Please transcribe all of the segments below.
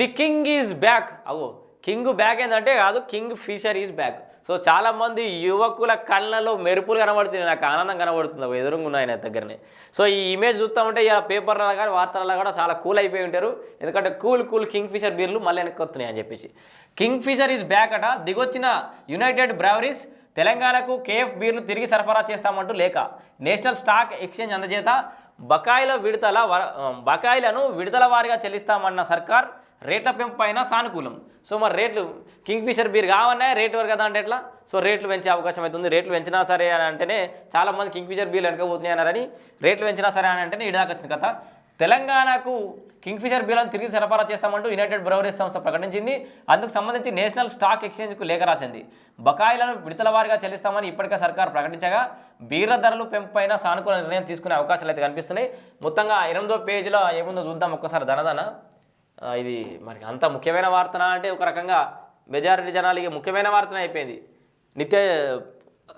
The king is back. అగో king back ఏంటంటే కాదు Kingfisher is back. So చాలామంది యువకుల కళ్ళలో మెరుపులు కనబడుతున్నాయి. నాకు ఆనందం కనబడుతుంది. ఎదురుగా ఉన్నాయి నా దగ్గరనే. సో ఈ ఇమేజ్ చూస్తామంటే ఇలా పేపర్లలో కానీ వార్తలలో కూడా చాలా కూల్ అయిపోయి ఉంటారు. ఎందుకంటే కూల్ కూల్ కింగ్ ఫిషర్ బీర్లు మళ్ళీ వెనక్కి వస్తున్నాయి అని చెప్పేసి. కింగ్ ఫిషర్ ఈజ్ బ్యాక్ అట. దిగొచ్చిన యునైటెడ్ బ్రావరీస్ తెలంగాణకు కేఎఫ్ బీర్లు తిరిగి సరఫరా చేస్తామంటూ లేక నేషనల్ స్టాక్ ఎక్స్చేంజ్ అందజేత బకాయిల విడతల బకాయిలను విడుదల వారిగా చెల్లిస్తామన్న సర్కార్ రేట్ల పెంపు పైన సానుకూలం. సో మరి రేట్లు కింగ్ ఫిషర్ బీర్ కావన్నా రేట్ వరకు కదా అంటే ఎట్లా? సో రేట్లు పెంచే అవకాశం అవుతుంది రేట్లు పెంచినా సరే అని అంటేనే చాలా మంది కింగ్ ఫిషర్ బీర్లు వెనకపోతున్నాయి అన్నారని రేట్లు పెంచినా సరే అని అంటేనే ఇడాక కథ. తెలంగాణకు కింగ్ఫిషర్ ఫిషర్ తిరిగి సరఫరా చేస్తామంటూ యునైటెడ్ బ్రవరీస్ సంస్థ ప్రకటించింది. అందుకు సంబంధించి నేషనల్ స్టాక్ ఎక్స్చేంజ్కు లేఖ రాసింది. బకాయిలను విడతల వారిగా చెల్లిస్తామని ఇప్పటికే సర్కార్ ప్రకటించగా బీర్ల ధరలు పెంపైన సానుకూల నిర్ణయం తీసుకునే అవకాశాలు అయితే కనిపిస్తున్నాయి. మొత్తంగా ఎనిమిదో పేజీలో ఏముందో చూద్దాం ఒక్కసారి ధనధన. ఇది మరి అంత ముఖ్యమైన వార్తన అంటే ఒక రకంగా మెజారిటీ జనాలకి ముఖ్యమైన వార్తన అయిపోయింది. నిత్య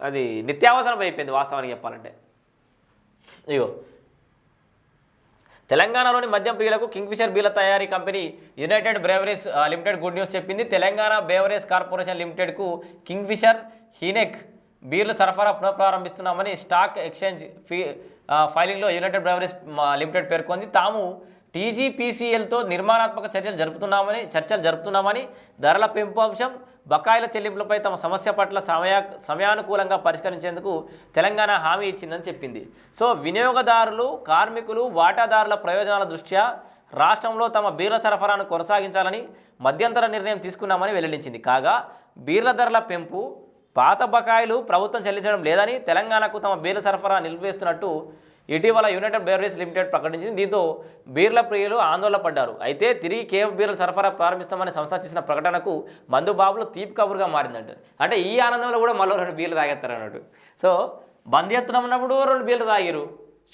అది నిత్యావసరం అయిపోయింది వాస్తవానికి చెప్పాలంటే. ఇగో తెలంగాణలోని మద్యం ప్రియులకు కింగ్ఫిషర్ బీల తయారీ company United Breweries Limited good news చెప్పింది. తెలంగాణ బేవరేజ్ కార్పొరేషన్ లిమిటెడ్కు కింగ్ఫిషర్ హీనెక్ బీర్లు సరఫరా పునఃప్రారంభిస్తున్నామని స్టాక్ ఎక్స్చేంజ్ ఫీ ఫైలింగ్లో యునైటెడ్ బ్రేవరీస్ లిమిటెడ్ పేర్కొంది. తాము టీజీపీసీఎల్తో నిర్మాణాత్మక చర్యలు జరుపుతున్నామని చర్చలు జరుపుతున్నామని ధరల పెంపు అంశం బకాయిల చెల్లింపులపై తమ సమస్య పట్ల సమయ సమయానుకూలంగా పరిష్కరించేందుకు తెలంగాణ హామీ ఇచ్చిందని చెప్పింది. సో వినియోగదారులు కార్మికులు వాటాదారుల ప్రయోజనాల దృష్ట్యా రాష్ట్రంలో తమ బీర్ల సరఫరాను కొనసాగించాలని మధ్యంతర నిర్ణయం తీసుకున్నామని వెల్లడించింది. కాగా బీర్ల ధరల పెంపు పాత బకాయిలు ప్రభుత్వం చెల్లించడం లేదని తెలంగాణకు తమ బీర్ల సరఫరా నిలిపివేస్తున్నట్టు ఇటీవల యునైటెడ్ బేవరేజ్ లిమిటెడ్ ప్రకటించింది. దీంతో బీర్ల ప్రియులు ఆందోళన పడ్డారు. అయితే తిరిగి కేఎఫ్ బీర్ల సరఫరా ప్రారంభిస్తామని సంస్థ చేసిన ప్రకటనకు మందు బాబులు తీపి కబురుగా మారిందంట. అంటే ఈ ఆనందంలో కూడా మళ్ళీ రెండు బీర్లు తాగేస్తారు అన్నట్టు. సో బంద్ ఎత్తున ఉన్నప్పుడు రెండు బీర్లు తాగిరు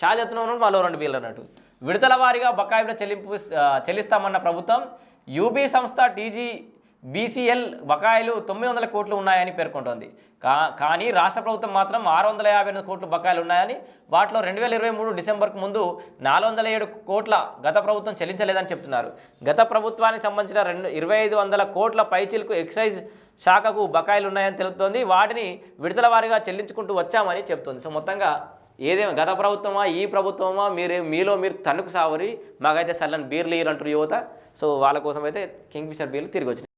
షాల్ ఎత్తున ఉన్నప్పుడు మళ్ళీ రెండు బీర్లు అన్నట్టు. విడతల వారీగా బకాయిల చెల్లింపు చెల్లిస్తామన్న ప్రభుత్వం యూబీ సంస్థ టీజీ బీసీఎల్ బకాయిలు తొమ్మిది వందల కోట్లు ఉన్నాయని పేర్కొంటోంది. కా కానీ రాష్ట్ర ప్రభుత్వం మాత్రం ఆరు వందల యాభై ఎనిమిది కోట్లు బకాయిలు ఉన్నాయని వాటిలో రెండు వేల ఇరవై మూడు డిసెంబర్కు ముందు నాలుగు వందల ఏడు కోట్ల గత ప్రభుత్వం చెల్లించలేదని చెప్తున్నారు. గత ప్రభుత్వానికి సంబంధించిన రెండు ఇరవై ఐదు వందల కోట్ల పైచీలకు ఎక్సైజ్ శాఖకు బకాయిలు ఉన్నాయని తెలుస్తోంది వాటిని విడుదల వారీగా చెల్లించుకుంటూ వచ్చామని చెప్తుంది. సో మొత్తంగా ఏదేమో గత ప్రభుత్వమా ఈ ప్రభుత్వమా మీరు మీలో మీరు తణుకు సావరి మాకైతే సల్లని బీర్లు ఇయ్యరు అంటారు యువత. సో వాళ్ళ కోసం అయితే కింగ్ ఫిషర్ బీర్లు తిరిగి వచ్చినాయి.